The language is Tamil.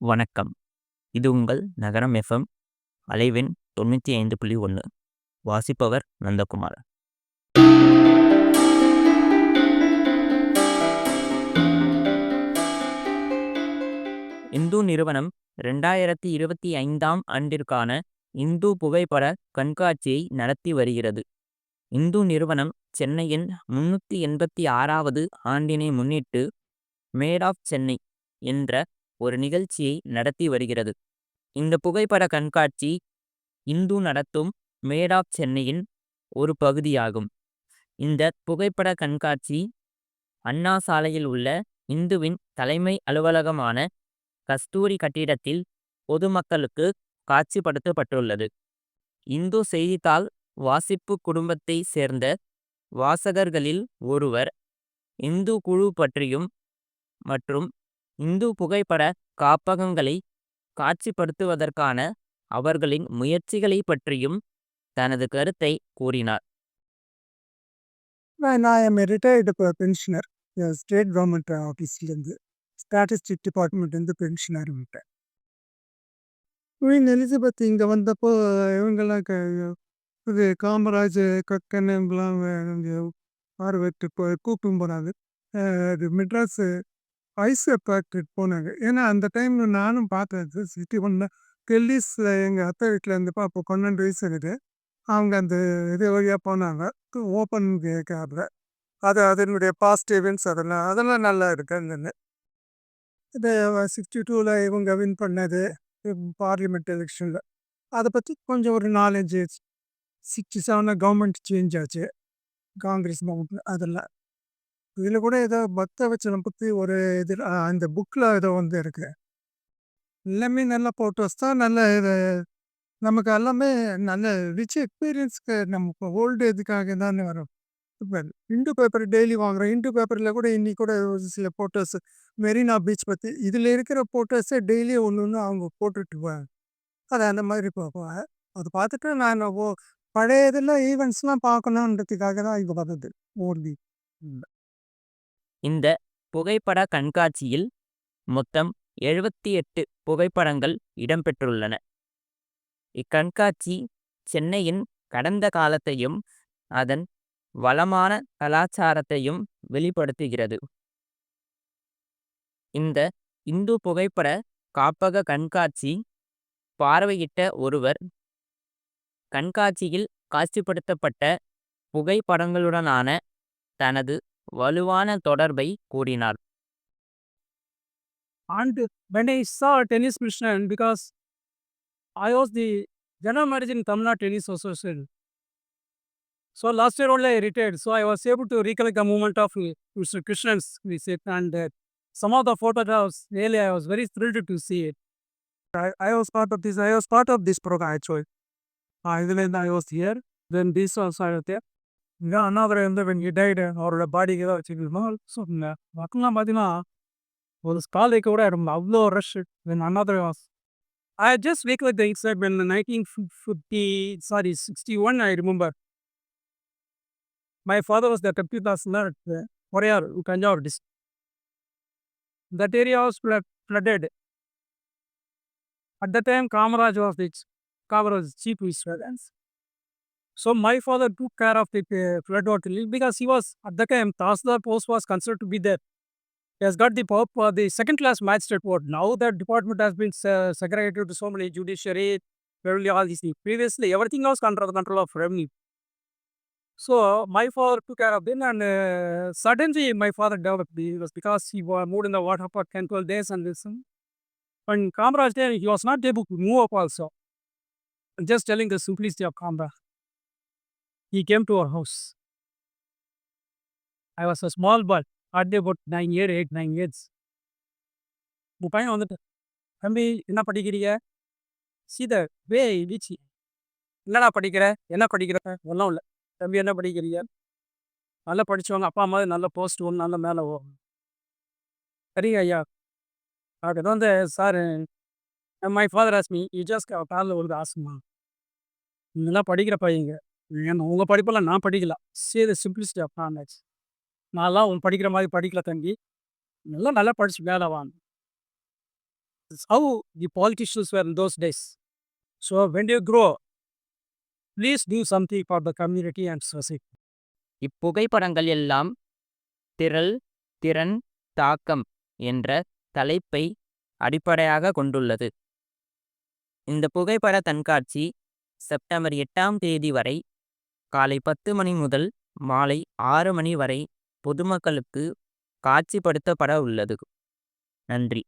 வணக்கம். இது உங்கள் நகரம் எஃப்எம். அலைவெண் தொண்ணூத்தி ஐந்து புள்ளி ஒன்று. வாசிப்பவர் நந்தகுமார். இந்து நிறுவனம் ரெண்டாயிரத்தி இருபத்தி ஐந்தாம் ஆண்டிற்கான இந்து புகைப்பட கண்காட்சியை நடத்தி வருகிறது. இந்து நிறுவனம் சென்னையின் முன்னூத்தி எண்பத்தி ஆறாவது ஆண்டினை முன்னிட்டு மேட் ஆஃப் சென்னை என்ற ஒரு நிகழ்ச்சியை நடத்தி வருகிறது. இந்த புகைப்பட கண்காட்சி இந்து நடத்தும் மேட் ஆஃப் சென்னையின் ஒரு பகுதியாகும். இந்த புகைப்பட கண்காட்சி அண்ணா சாலையில் உள்ள இந்துவின் தலைமை அலுவலகமான கஸ்தூரி கட்டிடத்தில் பொதுமக்களுக்கு காட்சிப்படுத்தப்பட்டுள்ளது. இந்து செய்தித்தாள் வாசிப்பு குடும்பத்தை சேர்ந்த வாசகர்களில் ஒருவர் இந்து குழு பற்றியும் மற்றும் இந்து புகைப்பட காப்பகங்களை காட்சிப்படுத்துவதற்கான அவர்களின் முயற்சிகளை பற்றியும் தனது கருத்தை கூறினார். நான் M retired pensioner. State government ஆஃபீஸ்லேருந்து ஸ்டாட்டிஸ்டிக் டிபார்ட்மெண்ட்லேருந்து பென்ஷனர் விட்டேன். குயின் எலிசபெத் இங்கே வந்தப்போ இவங்கெல்லாம் க இது காமராஜ், கக்கன் இவங்கெல்லாம் இங்க பார்வையிட்டு கூப்பிட்டு போனாங்க. அது மெட்ராஸு ஐஸ் ஃபேக்ட்ரிக்கு போனாங்க. ஏன்னா அந்த டைமில் நானும் பார்த்தேன். சிட்டி ஒன்ல கெல்லிஸில் எங்கள் அத்தை வீட்டில் இருந்தப்போ அப்போ 12 வயசு இருக்குது அவங்க அந்த இது வழியாக போனாங்க. ஓப்பன் கே அது அதனுடைய பாஸ்ட் ஈவெண்ட்ஸ் அதெல்லாம் அதெல்லாம் நல்லா இருக்கு அங்கன்னு. இது 62ல இவங்க வின் பண்ணது பார்லிமெண்ட் எலெக்ஷனில் அதை பற்றி கொஞ்சம் ஒரு நாலேஜ் சிக்ஸ்டி செவனில் கவர்மெண்ட் சேஞ்ச் ஆச்சு. காங்கிரஸ் கவர்மெண்ட் அதெல்லாம். இதில் கூட ஏதோ பக்தவச்சலம் பற்றி ஒரு இது அந்த புக்கில் ஏதோ வந்து இருக்கு. எல்லாமே நல்ல ஃபோட்டோஸ் தான். நல்ல இது நமக்கு எல்லாமே நல்ல ரிச் எக்ஸ்பீரியன்ஸ்க்கு நம்ம ஓல்டு இதுக்காக தானே வரும். இப்போ இண்டு பேப்பர் டெய்லி வாங்குறோம். இண்டு பேப்பரில் கூட இன்னைக்கு கூட ஒரு சில ஃபோட்டோஸ் மெரினா பீச் பற்றி இதில் இருக்கிற ஃபோட்டோஸே டெய்லி ஒன்று ஒன்று அவங்க போட்டுட்டு அதை அது அந்த மாதிரி பார்ப்போம் அதை பார்த்துட்டு நான் ஓ பழைய இதெல்லாம் ஈவெண்ட்ஸ்லாம் பார்க்கணுன்றதுக்காக தான் இங்க வர்றது. ஓர்லி. இந்த புகைப்பட கண்காட்சியில் மொத்தம் 78 புகைப்படங்கள் இடம்பெற்றுள்ளன. இக்கண்காட்சி சென்னையின் கடந்த காலத்தையும் அதன் வளமான கலாச்சாரத்தையும் வெளிப்படுத்துகிறது. இந்த இந்து புகைப்பட காப்பக கண்காட்சி பார்வையிட்ட ஒருவர் கண்காட்சியில் காட்சிப்படுத்தப்பட்ட புகைப்படங்களுடனான தனது வலுவான தொடர்பை கூறினார். And when I saw tennis Krishnan, because I was the general manager in Tamil Nadu Tennis Association. So last year only I retired. So I was able to recollect the movement of uh, Mr. Krishnan's visit and uh, some of the photographs. Really, I was very thrilled to see it. I I was part of this I was part of this program actually. Uh, then I was here. Then this also I was there. இங்க அண்ணாதுரை வந்து when he died அவரோட பாடிக்கு ஏதாவது வச்சுக்கணுமா ஸோ மக்கள்லாம் பார்த்தீங்கன்னா ஒரு ஸ்கால் வைக்க கூட ரொம்ப அவ்வளோ rush when Annadurai was I just recollect the incident when in 1950 sorry 61 I remember my father was the computer nerd at Warayar Tanjavur district that area was flood, flooded at that time Kamaraj was the Kamaraj chief minister so my father took care of the uh, flood water because he was at the time Tasdar post was considered to be there he has got the power for the second class magistrate board. Now that department has been se- segregated to so many judiciary, probably all these things. Previously, everything was under the control of revenue. So my father took care of them, and uh, suddenly my father developed was because he was moved in the water for 10, 12 days and this. When Kamraj there, he was not able to move up also. I'm just telling the simplicity of Kamraj. He came to our house. I was a small boy hardly about nine year eight nine years உன் பையன் வந்துட்டு தம்பி என்ன படிக்கிறீங்க? சீத வே வீச்சி என்னடா படிக்கிற? என்ன படிக்கிற? ஒன்றும் இல்லை. தம்பி என்ன படிக்கிறீங்க? நல்லா படிச்சவங்க அப்பா அம்மா நல்ல போஸ்ட் ஒன்று நல்ல மேலே போகும் சரிங்க ஐயா. அதுக்கு வந்து sir my father asked me you just காலில் ஒரு ஆசமா? நல்லா படிக்கிற பையங்க ஏன்னா உங்கள் படிப்பெல்லாம் நான் படிக்கல. Say the simplicity of knowledge நான்லாம் உன் படிக்கிற மாதிரி படிக்கல தங்கி நல்லா நல்லா படிச்சு வேலை வாங்க. How the politicians were were in those days. So when you grow, please do something for the community இப்புகைப்படங்கள் எல்லாம் திரள் திறன் தாக்கம் என்ற தலைப்பை அடிப்படையாக கொண்டுள்ளது. இந்த புகைப்பட கண்காட்சி செப்டம்பர் எட்டாம் தேதி வரை காலை பத்து மணி முதல் மாலை ஆறு மணி வரை பொதுமக்களுக்கு காட்சிப்படுத்தப்பட உள்ளது. நன்றி.